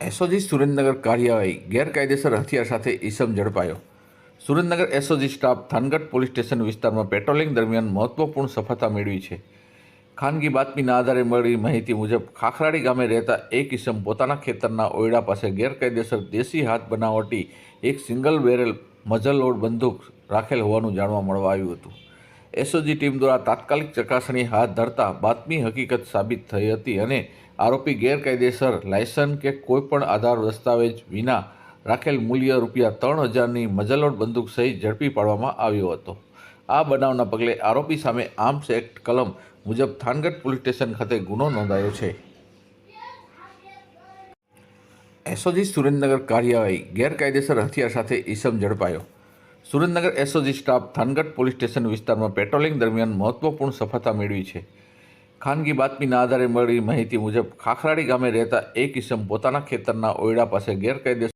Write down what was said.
SOG Surendranagar કાર્યવાહી ગેરકાયદેસર હથિયાર સાથે ઈસમ ઝડપાયો. Surendranagar SOG staff Thangadh police station વિસ્તારમાં પેટ્રોલિંગ દરમિયાન મહત્વપૂર્ણ સફળતા મેળવી છે. ખાનગી બાતમીના આધારે મળી માહિતી મુજબ, ખાખરાડી ગામે રહેતા એક ઈસમ પોતાના ખેતરના ઓયડા પાસે ગેરકાયદેસર દેશી હાથ બનાવટી એક સિંગલ બેરલ મઝલ લોડ બંદૂક રાખેલ હોવાનું જાણવા મળવા આવ્યું હતું. એસઓજી ટીમ દ્વારા તાત્કાલિક ચકાસણી હાથ ધરતા બાતમી હકીકત સાબિત થઈ હતી અને આરોપી ગેરકાયદેસર લાયસન્સ કે કોઈપણ આધાર દસ્તાવેજ વિના રાખેલ મૂલ્ય રૂપિયા ત્રણ હજારની મજલોડ બંદૂક સહિત ઝડપી પાડવામાં આવ્યો હતો. આ બનાવના પગલે આરોપી સામે આર્મ્સ એક્ટ કલમ મુજબ થાનગઢ પોલીસ સ્ટેશન ખાતે ગુનો નોંધાયો છે. એસઓજી સુરેન્દ્રનગર કાર્યવાહી ગેરકાયદેસર હથિયાર સાથે ઈસમ ઝડપાયો. Surendranagar SOG staff Thangadh police station વિસ્તારમાં પેટ્રોલિંગ દરમિયાન મહત્વપૂર્ણ સફળતા મેળવી છે. ખાનગી બાતમીના આધારે મળી માહિતી મુજબ ખાખરાડી ગામે રહેતા એક ઈસમ પોતાના ખેતરના ઓયડા પાસે ગેરકાયદેસર